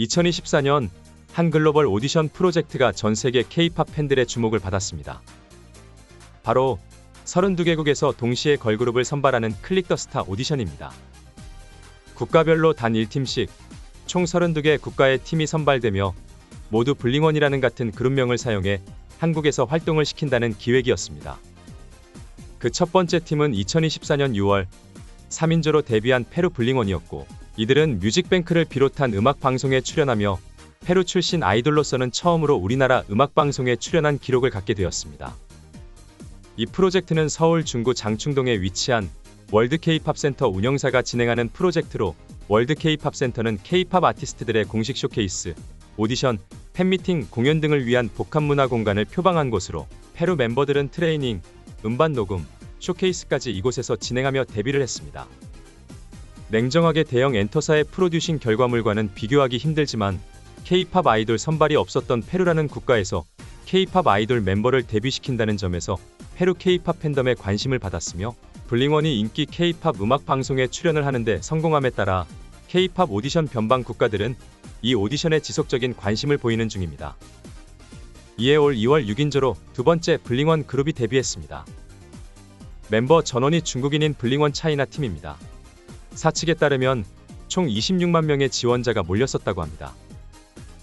2024년 한 글로벌 오디션 프로젝트가 전 세계 K-팝 팬들의 주목을 받았습니다. 바로 32개국에서 동시에 걸그룹을 선발하는 클릭 더 스타 오디션입니다. 국가별로 단 1팀씩 총 32개 국가의 팀이 선발되며 모두 블링원이라는 같은 그룹명을 사용해 한국에서 활동을 시킨다는 기획이었습니다. 그 첫 번째 팀은 2024년 6월 3인조로 데뷔한 페루 블링원이었고 이들은 뮤직뱅크를 비롯한 음악 방송에 출연하며 페루 출신 아이돌로서는 처음으로 우리나라 음악 방송에 출연한 기록을 갖게 되었습니다. 이 프로젝트는 서울 중구 장충동에 위치한 월드 K-팝 센터 운영사가 진행하는 프로젝트로 월드 K-팝 센터는 K-팝 아티스트들의 공식 쇼케이스, 오디션, 팬미팅, 공연 등을 위한 복합 문화 공간을 표방한 곳으로 페루 멤버들은 트레이닝, 음반 녹음, 쇼케이스까지 이곳에서 진행하며 데뷔를 했습니다. 냉정하게 대형 엔터사의 프로듀싱 결과물과는 비교하기 힘들지만 K-팝 아이돌 선발이 없었던 페루라는 국가에서 K-팝 아이돌 멤버를 데뷔시킨다는 점에서 페루 K-팝 팬덤의 관심을 받았으며 블링원이 인기 K-팝 음악 방송에 출연을 하는데 성공함에 따라 K-팝 오디션 변방 국가들은 이 오디션에 지속적인 관심을 보이는 중입니다. 이에 올 2월 6인조로 두 번째 블링원 그룹이 데뷔했습니다. 멤버 전원이 중국인인 블링원 차이나 팀입니다. 사측에 따르면 총 26만 명의 지원자가 몰렸었다고 합니다.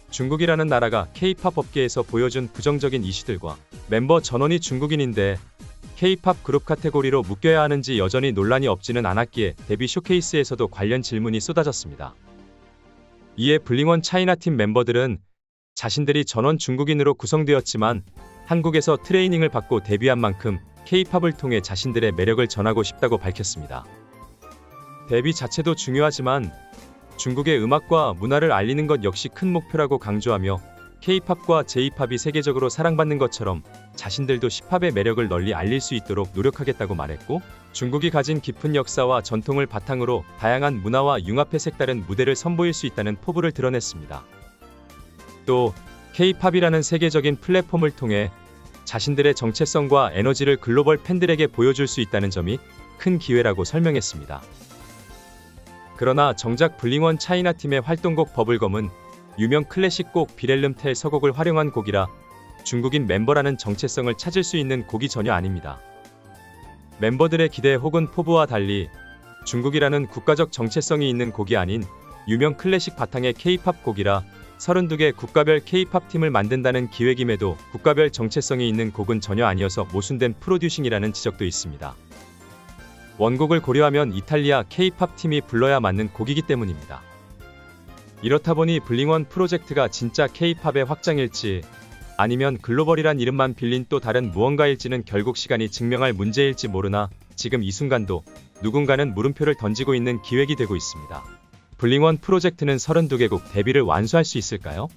중국이라는 나라가 K-팝 업계에서 보여준 부정적인 이슈들과 멤버 전원이 중국인인데 K-팝 그룹 카테고리로 묶여야 하는지 여전히 논란이 없지는 않았기에 데뷔 쇼케이스에서도 관련 질문이 쏟아졌습니다. 이에 블링원 차이나 팀 멤버들은 자신들이 전원 중국인으로 구성되었지만 한국에서 트레이닝을 받고 데뷔한 만큼 K-팝을 통해 자신들의 매력을 전하고 싶다고 밝혔습니다. 데뷔 자체도 중요하지만 중국의 음악과 문화를 알리는 것 역시 큰 목표라고 강조하며 K-팝과 J-팝이 세계적으로 사랑받는 것처럼 자신들도 힙합의 매력을 널리 알릴 수 있도록 노력하겠다고 말했고 중국이 가진 깊은 역사와 전통을 바탕으로 다양한 문화와 융합해 색다른 무대를 선보일 수 있다는 포부를 드러냈습니다. 또 K-팝이라는 세계적인 플랫폼을 통해 자신들의 정체성과 에너지를 글로벌 팬들에게 보여줄 수 있다는 점이 큰 기회라고 설명했습니다. 그러나 정작 블링원 차이나 팀의 활동곡 버블검은 유명 클래식 곡 비렐름 텔 서곡을 활용한 곡이라 중국인 멤버라는 정체성을 찾을 수 있는 곡이 전혀 아닙니다. 멤버들의 기대 혹은 포부와 달리 중국이라는 국가적 정체성이 있는 곡이 아닌 유명 클래식 바탕의 K-팝 곡이라 32개 국가별 K-팝 팀을 만든다는 기획임에도 국가별 정체성이 있는 곡은 전혀 아니어서 모순된 프로듀싱이라는 지적도 있습니다. 원곡을 고려하면 이탈리아 K-팝 팀이 불러야 맞는 곡이기 때문입니다. 이렇다 보니 블링원 프로젝트가 진짜 K-팝의 확장일지 아니면 글로벌이란 이름만 빌린 또 다른 무언가일지는 결국 시간이 증명할 문제일지 모르나 지금 이 순간도 누군가는 물음표를 던지고 있는 기획이 되고 있습니다. 블링원 프로젝트는 32개국 데뷔를 완수할 수 있을까요?